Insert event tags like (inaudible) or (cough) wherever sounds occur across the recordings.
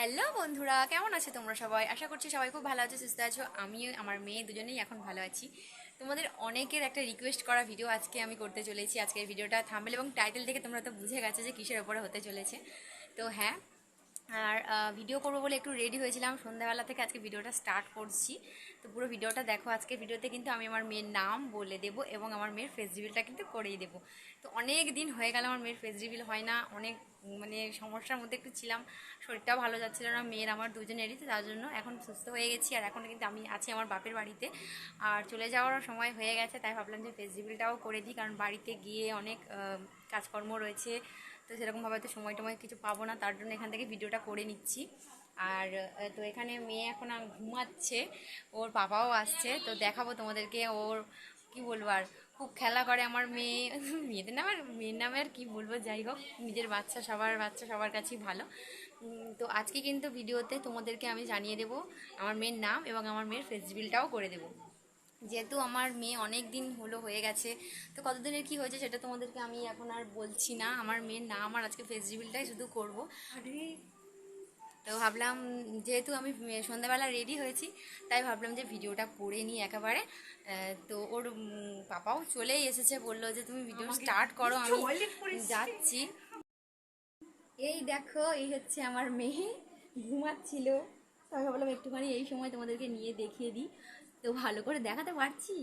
Hello বন্ধুরা, কেমন আছে তোমরা সবাই? আশা করছি সবাই খুব ভালো আছো, সুস্থ আছো। আমিও, আমার মেয়ে দুজনেই এখন ভালো আছি। তোমাদের অনেকের একটা রিকোয়েস্ট করা ভিডিও আজকে আমি করতে চলেছি। আজকের ভিডিওটা থাম্বেল এবং টাইটেল দেখে তোমরা তো বুঝে গেছো যে কিসের ওপরে হতে চলেছে। তো হ্যাঁ আর ভিডিও করব বলে একটু রেডি হয়েছিলাম। সন্ধ্যাবেলা থেকে আজকে ভিডিওটা স্টার্ট করছি। তো পুরো ভিডিওটা দেখো, আজকে ভিডিওতে কিন্তু আমি আমার মেয়ের নাম বলে দেব এবং আমার মেয়ের ফেস রিভিলটা কিন্তু করেই দেবো। তো অনেক দিন হয়ে গেল আমার মেয়ের ফেস রিভিল হয় না, অনেক মানে সমস্যার মধ্যে একটু ছিলাম। শরীরটাও ভালো যাচ্ছিল না, মেয়ের আমার দুজনেরই, তো তার জন্য এখন সুস্থ হয়ে গেছি। আর এখন কিন্তু আমি আছি আমার বাপের বাড়িতে। আর চলে যাওয়ার সময় হয়ে গেছে, তাই ভাবলাম যে ফেস রিভিলটাও করে দিই। কারণ বাড়িতে গিয়ে অনেক কাজকর্ম রয়েছে তো সেরকমভাবে তো সময় টময় কিছু পাবো না, তার জন্য এখান থেকে ভিডিওটা করে নিচ্ছি। আর তো এখানে মেয়ে এখন ঘুমাচ্ছে, ওর বাবাও আসছে, তো দেখাবো তোমাদেরকে ওর, কি বলব আর, খুব খেলা করে আমার মেয়ে, (laughs) মেয়েদের নামে আর, মেয়ের নামে আর কী বলব, যাই হোক, নিজের বাচ্চা, সবার বাচ্চা, সবার কাছেই ভালো। তো আজকে কিন্তু ভিডিওতে তোমাদেরকে আমি জানিয়ে দেবো আমার মেয়ের নাম এবং আমার মেয়ের ফেসবিলটাও করে দেবো। যেহেতু আমার মেয়ে অনেক দিন হলো হয়ে গেছে তো কতদিনের কি হয়েছে সেটা তোমাদেরকে আমি এখন আর বলছি না। আমার মেয়ের নাম আর আজকে ফেস্টিভ্যালটাই শুধু করব। তো ভাবলাম যেহেতু আমি সন্ধ্যাবেলা রেডি হয়েছি তাই ভাবলাম যে ভিডিওটা করে নিই একেবারে। তো ওর পাপাও চলেই এসেছে বলল যে তুমি ভিডিও স্টার্ট করো আমি যাচ্ছি। এই দেখো এই হচ্ছে আমার মেয়ে ঘুমাচ্ছিল। তাই ভাবলাম একটুখানি এই সময় তোমাদেরকে নিয়ে দেখিয়ে দিই। তো ভালো করে দেখাতে পারছি?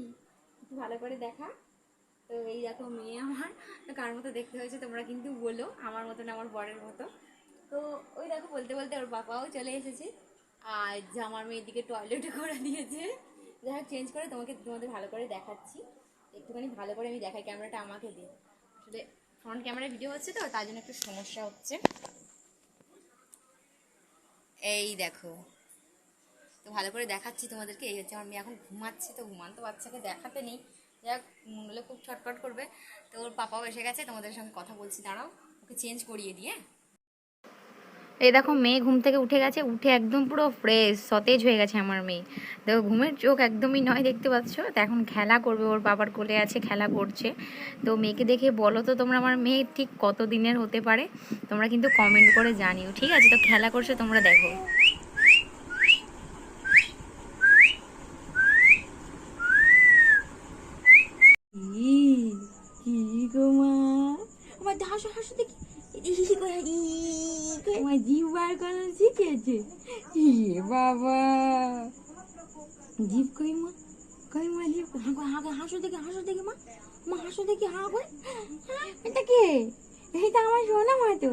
একটু ভালো করে দেখা। তো এই দেখো মেয়ে আমার। তো কার মতো দেখতে হয়েছে তোমরা কিন্তু বলো, আমার মতো না আমার বরের মতো। তো ওই দেখো বলতে বলতে ওর বাবাও চলে এসেছে। আর যে আমার মেয়েদিকে টয়লেটও করে দিয়েছে। যাই হোক চেঞ্জ করে তোমাকে, তোমাদের ভালো করে দেখাচ্ছি। একটুখানি ভালো করে আমি দেখাই ক্যামেরাটা আমাকে দিই আসলে ফ্রন্ট ক্যামেরায় ভিডিও হচ্ছে তো, তার জন্য একটু সমস্যা হচ্ছে। এই দেখো। তো ভালো করে দেখাচ্ছি তোমাদেরকে। এই হচ্ছে আমার মেয়ে এখন ঘুমাচ্ছে, তো ঘুমান্ত বাচ্চাকে দেখাতে নেই। যাক মনে খুব ছটফট করবে। তো ওর পাপাও এসে গেছে, তোমাদের সঙ্গে কথা বলছি, দাঁড়াও। ওকে চেঞ্জ করিয়ে দিয়ে এই দেখো, মেয়ে ঘুম থেকে উঠে গেছে, উঠে একদম পুরো ফ্রেশ সতেজ হয়ে গেছে আমার মেয়ে। দেখো, ঘুমের চোখ একদমই নয়, দেখতে পাচ্ছ? তো এখন খেলা করবে, ওর বাবার কোলে আছে, খেলা করছে। তো মেয়েকে দেখে বলো তো তোমরা আমার মেয়ে ঠিক কত দিনের হতে পারে? তোমরা কিন্তু কমেন্ট করে জানিও, ঠিক আছে? তো খেলা করছে, তোমরা দেখো কি কি গো মা আমার তো হাসো হাসো দেখি। জিভ বার করানো শিখেছে বাবা। জিভ কই মা? কই মা জিভ? হা কই হা হাসো দেখি হাসো দেখি মা। মা হাসো দেখি হা কই এটা কে? আমার সোনা মা তো।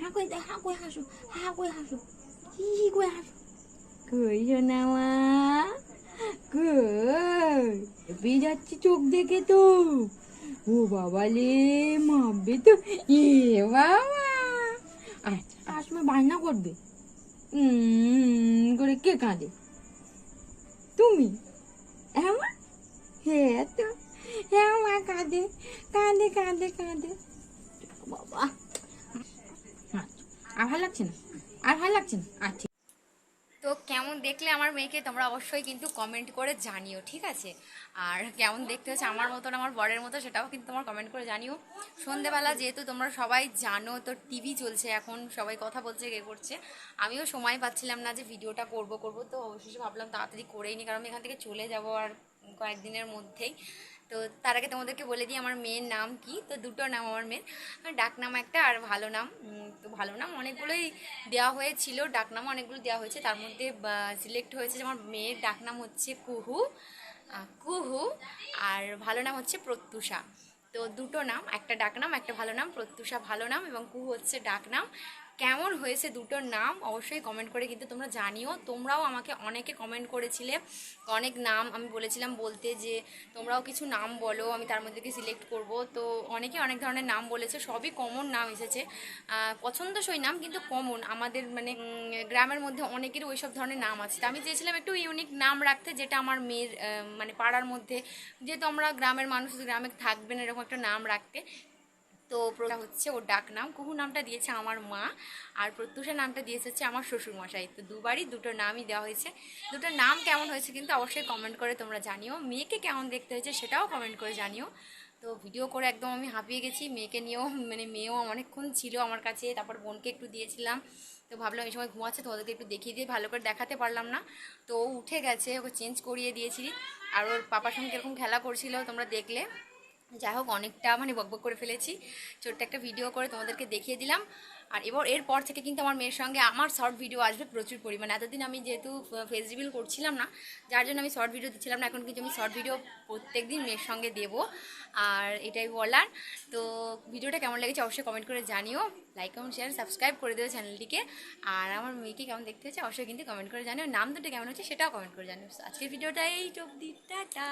হা কই দেখ হা কই হাসো হা কই হাসো। কি কই হাসো। কই সোনা মা? কই? চোখ দেখে তো। ও বাবা লে মারবে তো, এ বাবা। আয় আসমে বান্না করবে। করে কে কাঁদে? তুমি? হ্যাঁ? হ্যাঁ তো হ্যাঁ মা কাঁদে কাঁদে কাঁদে কাঁদে। বাবা। আর ভালো লাগছে না? আর ভালো লাগছে না? আচ্ছা। তো কেমন দেখলে আমার মেয়েকে তোমরা অবশ্যই কিন্তু কমেন্ট করে জানিও, ঠিক আছে? আর কেমন দেখতে হচ্ছে আমার মতন আমার বরের মতো সেটাও কিন্তু তোমার কমেন্ট করে জানিও। সন্ধেবেলা যেহেতু তোমরা সবাই জানো, তো টিভি চলছে এখন, সবাই কথা বলছে, কে করছে, আমিও সময় পাচ্ছিলাম না যে ভিডিওটা করব করব, তো অবশেষে ভাবলাম তাড়াতাড়ি করেই নি, কারণ এখান থেকে চলে যাব আর কয়েকদিনের মধ্যেই। তো তার আগে তোমাদেরকে বলে দিই, আমার মেয়ের নাম কি? তো দুটো নাম আমার মেয়ের। ডাক নাম একটা আর ভালো নাম। তো ভালো নাম অনেকগুলোই দেওয়া হয়েছিল। ডাক নাম অনেকগুলো দেওয়া হয়েছে। তার মধ্যে সিলেক্ট হয়েছে যে আমার মেয়ের ডাক নাম হচ্ছে কুহু কুহু, আর ভালো নাম হচ্ছে প্রত্যুষা। তো দুটো নাম, একটা ডাক নাম একটা ভালো নাম, প্রত্যুষা ভালো নাম এবং কুহু হচ্ছে ডাক নাম কেমন হয়েছে দুটোর নাম অবশ্যই কমেন্ট করে কিন্তু তোমরা জানিও। তোমরাও আমাকে অনেকে কমেন্ট করেছিলে। অনেক নাম আমি বলেছিলাম বলতে যে, তোমরাও কিছু নাম বলো, আমি তার মধ্যে সিলেক্ট করব। তো অনেকে অনেক ধরনের নাম বলেছে, সবই কমন নাম এসেছে। পছন্দসই নাম কিন্তু কমন আমাদের মানে গ্রামের মধ্যে অনেকেরই ওইসব ধরনের নাম আছে। তো আমি চেয়েছিলাম একটু ইউনিক নাম রাখতে, যেটা আমার মেয়ের মানে পাড়ার মধ্যে। যেহেতু আমরা গ্রামের মানুষ গ্রামে থাকবেন এরকম একটা নাম রাখতে। তো প্রথা হচ্ছে ওর ডাক নাম কুহু নামটা দিয়েছে আমার মা, আর প্রত্যুষা নামটা দিয়েছে হচ্ছে আমার শ্বশুরমশাই। তো দুবারই দুটো নামই দেওয়া হয়েছে। দুটো নাম কেমন হয়েছে কিন্তু অবশ্যই কমেন্ট করে তোমরা জানিও। মেয়েকে কেমন দেখতে হয়েছে সেটাও কমেন্ট করে জানিও। তো ভিডিও করে একদম আমি হাঁপিয়ে গেছি। মেয়েকে নিয়েও মানে মেয়েও অনেকক্ষণ ছিল আমার কাছে। তারপর বোনকে একটু দিয়েছিলাম। তো ভাবলাম এই সময় ঘুমাচ্ছে তোমাদেরকে একটু দেখিয়ে দিয়ে ভালো করে দেখাতে পারলাম না। তো উঠে গেছে, ওকে চেঞ্জ করিয়ে দিয়েছি। আর ওর পাপার সঙ্গে এরকম খেলা করছিল তোমরা দেখলে। যাই হোক, অনেকটা মানে বকবক করে ফেলেছি। ছোট্ট একটা ভিডিও করে তোমাদেরকে দেখিয়ে দিলাম। আর এবার, এরপর থেকে কিন্তু আমার মেয়ের সঙ্গে আমার শর্ট ভিডিও আসবে প্রচুর পরিমাণে। এতদিন আমি যেহেতু ফেস রিভিল করছিলাম না, যার জন্য আমি শর্ট ভিডিও দিচ্ছিলাম না। এখন কিন্তু আমি শর্ট ভিডিও প্রত্যেক দিন মেয়ের সঙ্গে দেবো। আর এটাই বলার। তো ভিডিওটা কেমন লেগেছে অবশ্যই কমেন্ট করে জানিও। লাইক কমেন্ট শেয়ার সাবস্ক্রাইব করে দেবো চ্যানেলটিকে আর আমার মেয়েকে কেমন দেখতে হচ্ছে অবশ্যই কিন্তু কমেন্ট করে জানিও। নাম দুটো কেমন হচ্ছে সেটাও কমেন্ট করে জানিও। আজকের ভিডিওটা এই অবধি। টাটা!